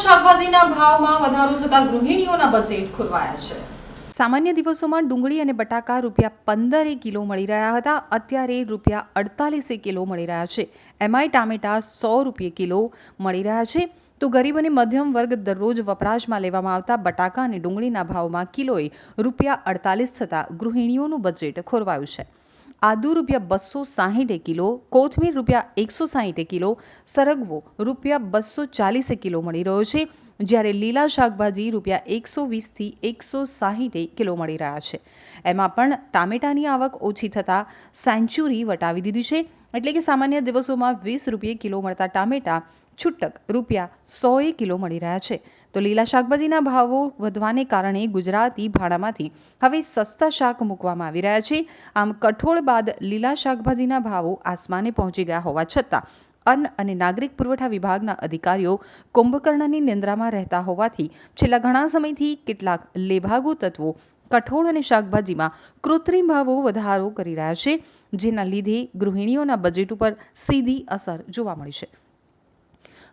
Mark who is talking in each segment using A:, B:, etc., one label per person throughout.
A: શાકભાજીના ભાવમાં વધારો થતા ગૃહિણીઓના બજેટ ખોરવાયા છે.
B: સામાન્ય દિવસોમાં ડુંગળી અને બટાકા રૂપિયા પંદરે કિલો મળી રહ્યા હતા. અત્યારે રૂપિયા અડતાલીસે કિલો મળી રહ્યા છે. એમાંય ટામેટા સો રૂપિયે કિલો મળી રહ્યા છે. તો ગરીબ અને મધ્યમ વર્ગ દરરોજ વપરાશમાં લેવામાં આવતા બટાકા અને ડુંગળીના ભાવમાં કિલોએ રૂપિયા અડતાલીસ થતાં ગૃહિણીઓનું બજેટ ખોરવાયું છે. આદુ રૂપિયા બસો સાહીઠે કિલો, કોથમીર રૂપિયા એકસો સાહીઠે કિલો, સરગવો રૂપિયા બસો ચાલીસે કિલો મળી રહ્યો છે, જ્યારે લીલા શાકભાજી રૂપિયા એકસો વીસથી એકસો સાહીઠે કિલો મળી રહ્યા છે. એમાં પણ ટામેટાની આવક ઓછી થતાં સેન્ચુરી વટાવી દીધી છે, એટલે કે સામાન્ય દિવસોમાં વીસ રૂપિયે કિલો મળતા ટામેટા છૂટક રૂપિયા સોએ કિલો મળી રહ્યા છે. તો લીલા શાકભાજીના ભાવો વધવાને કારણે ગુજરાતી ભાડામાંથી હવે સસ્તા શાક મૂકવામાં આવી રહ્યા છે. આમ કઠોળ બાદ લીલા શાકભાજીના ભાવો આસમાને પહોંચી ગયા હોવા છતાં અન્ન અને નાગરિક પુરવઠા વિભાગના અધિકારીઓ કુંભકર્ણની નિંદ્રામાં રહેતા હોવાથી છેલ્લા ઘણા સમયથી કેટલાક લેભાગુ તત્વો કઠોળ અને શાકભાજીમાં કૃત્રિમ ભાવો વધારો કરી રહ્યા છે, જેના લીધે ગૃહિણીઓના બજેટ ઉપર સીધી અસર જોવા મળી છે.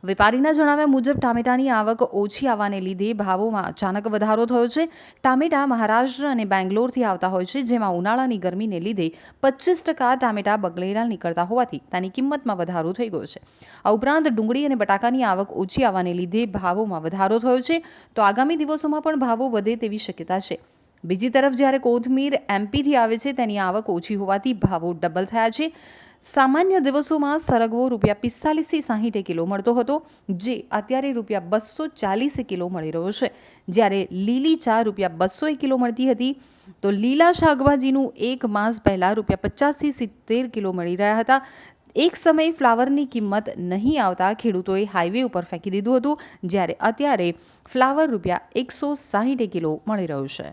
B: વેપારીના જણાવ્યા મુજબ, ટામેટાની આવક ઓછી આવવાને લીધે ભાવોમાં અચાનક વધારો થયો છે. ટામેટા મહારાષ્ટ્ર અને બેંગ્લોરથી આવતા હોય છે, જેમાં ઉનાળાની ગરમીને લીધે પચીસ ટકા ટામેટા બગલેલા નીકળતા હોવાથી તેની કિંમતમાં વધારો થઈ ગયો છે. આ ઉપરાંત ડુંગળી અને બટાકાની આવક ઓછી આવવાને લીધે ભાવોમાં વધારો થયો છે. તો આગામી દિવસોમાં પણ ભાવો વધે તેવી શક્યતા છે. બીજી તરફ જ્યારે કોથમીર એમપીથી આવે છે, તેની આવક ઓછી હોવાથી ભાવો ડબલ થયા છે. સામાન્ય દિવસોમાં સરગવો રૂપિયા પિસ્તાલીસથી સાહીઠે કિલો મળતો હતો, જે અત્યારે રૂપિયા બસો ચાલીસે કિલો મળી રહ્યો છે. જ્યારે લીલી ચા રૂપિયા બસો કિલો મળતી હતી, તો લીલા શાકભાજીનું એક માસ પહેલાં રૂપિયા પચાસથી સિત્તેર કિલો મળી રહ્યા હતા. એક સમયે ફ્લાવરની કિંમત નહીં આવતા ખેડૂતોએ હાઈવે ઉપર ફેંકી દીધું હતું, જ્યારે અત્યારે ફ્લાવર રૂપિયા એકસો સાહીઠે કિલો મળી રહ્યું છે.